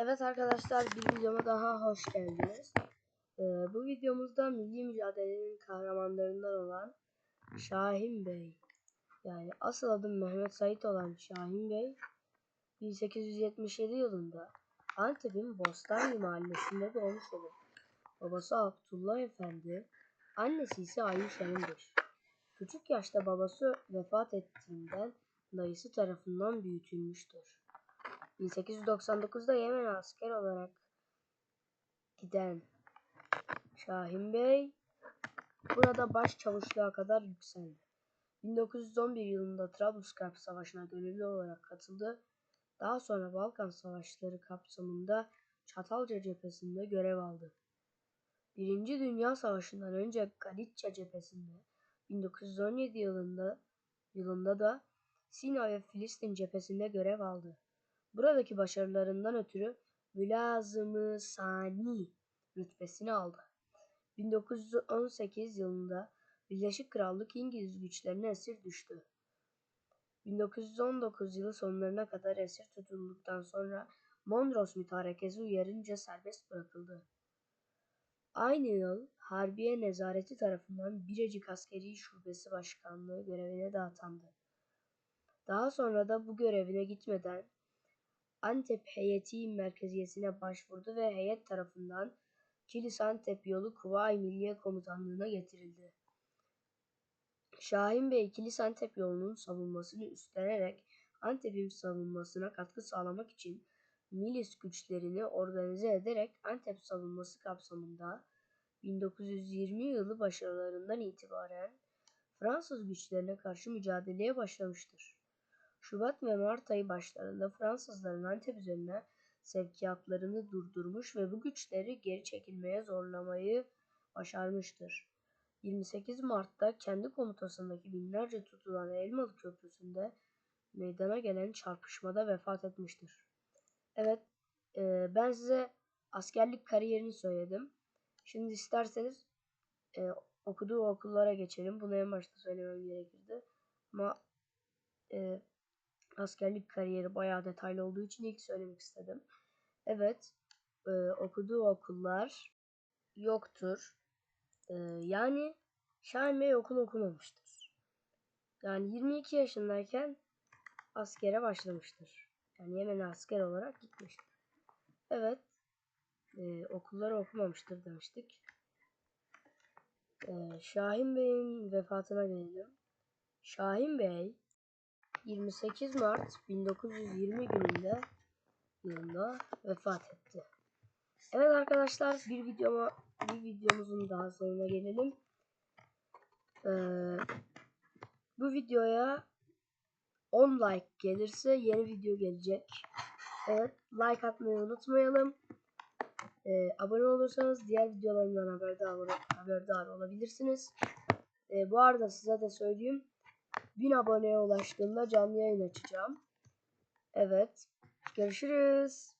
Evet arkadaşlar bir videoma daha hoş geldiniz. Ee, bu videomuzda milli mücadelenin kahramanlarından olan Şahin Bey yani asıl adım Mehmet Sait olan Şahin Bey 1877 yılında Antep'in Bostanlı mahallesinde doğmuş olup babası Abdullah Efendi annesi ise Ayşe Hanım'dır. Küçük yaşta babası vefat ettiğinden dayısı tarafından büyütülmüştür. 1899'da Yemen'e asker olarak giden Şahin Bey burada başçavuşluğa kadar yükseldi. 1911 yılında Trablusgarp Savaşı'na gönüllü olarak katıldı. Daha sonra Balkan Savaşları kapsamında Çatalca cephesinde görev aldı. Birinci Dünya Savaşı'ndan önce Galicia cephesinde 1917 yılında yılında da Sina ve Filistin cephesinde görev aldı. Buradaki başarılarından ötürü Mülazım-ı Sani rütbesini aldı. 1918 yılında Birleşik Krallık İngiliz güçlerine esir düştü. 1919 yılı sonlarına kadar esir tutulduktan sonra Mondros mütarekesi uyarınca serbest bırakıldı. Aynı yıl Harbiye Nezareti tarafından Birecik Askeri Şubesi Başkanlığı görevine de atandı. Daha sonra da bu görevine gitmeden Antep heyeti merkeziyesine başvurdu ve heyet tarafından Kilis Antep yolu Kuvayi Milliye Komutanlığı'na getirildi. Şahin Bey Kilis Antep yolunun savunmasını üstlenerek Antep'in savunmasına katkı sağlamak için milis güçlerini organize ederek Antep savunması kapsamında 1920 yılı başarılarından itibaren Fransız güçlerine karşı mücadeleye başlamıştır. Şubat ve Mart ayı başlarında Fransızların Antep üzerine sevkiyatlarını durdurmuş ve bu güçleri geri çekilmeye zorlamayı başarmıştır. 28 Mart'ta kendi komutasındaki binlerce tutulan Elmalı Köprüsü'nde meydana gelen çarpışmada vefat etmiştir. Evet, e, ben size askerlik kariyerini söyledim. Şimdi isterseniz e, okuduğu okullara geçelim. Bunu en başta söylemem gerekirdi. Ama e, askerlik kariyeri bayağı detaylı olduğu için ilk söylemek istedim. Evet, e, okuduğu okullar yoktur. E, yani Şahin Bey okul okumamıştır. Yani 22 yaşındayken askere başlamıştır. Yani Yemen'e asker olarak gitmiştir. Evet, e, okulları okumamıştır demiştik. E, Şahin Bey'in vefatına gelelim. Şahin Bey 28 Mart 1920 gününde yılında vefat etti. Evet arkadaşlar bir videoma bir videomuzun daha sonuna gelelim. Ee, bu videoya 10 like gelirse yeni video gelecek. Evet like atmayı unutmayalım. Ee, abone olursanız diğer videolarımdan haberdar, haberdar olabilirsiniz. Ee, bu arada size de söyleyeyim. 1000 aboneye ulaştığımda canlı yayın açacağım. Evet. Görüşürüz.